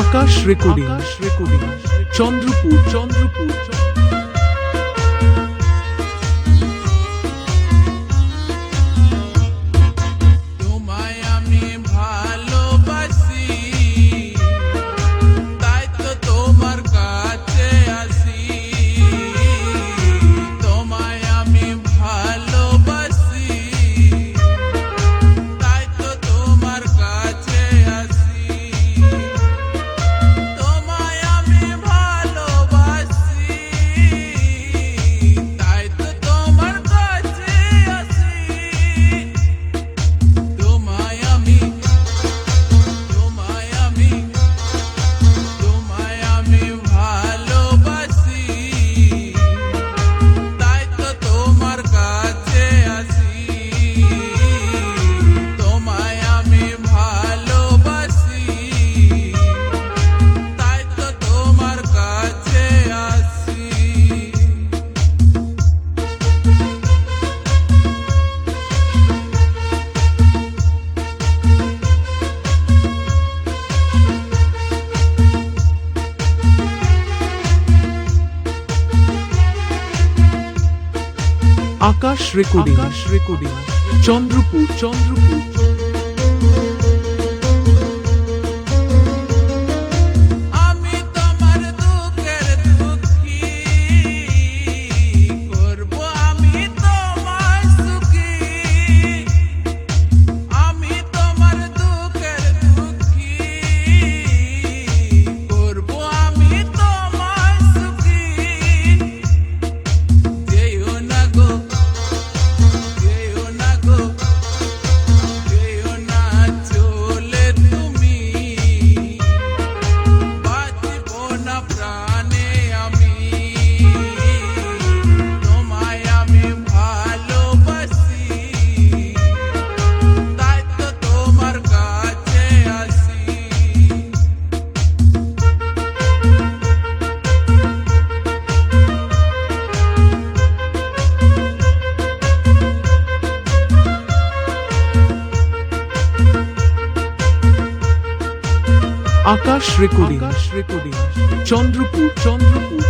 Akash recording Chandrapur Chandrapur Akash recording recording Chandrapur Chandrapur Akash recording Chandrapur Chandrapur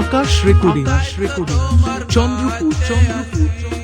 Akash recording Chandrapur Chandrapur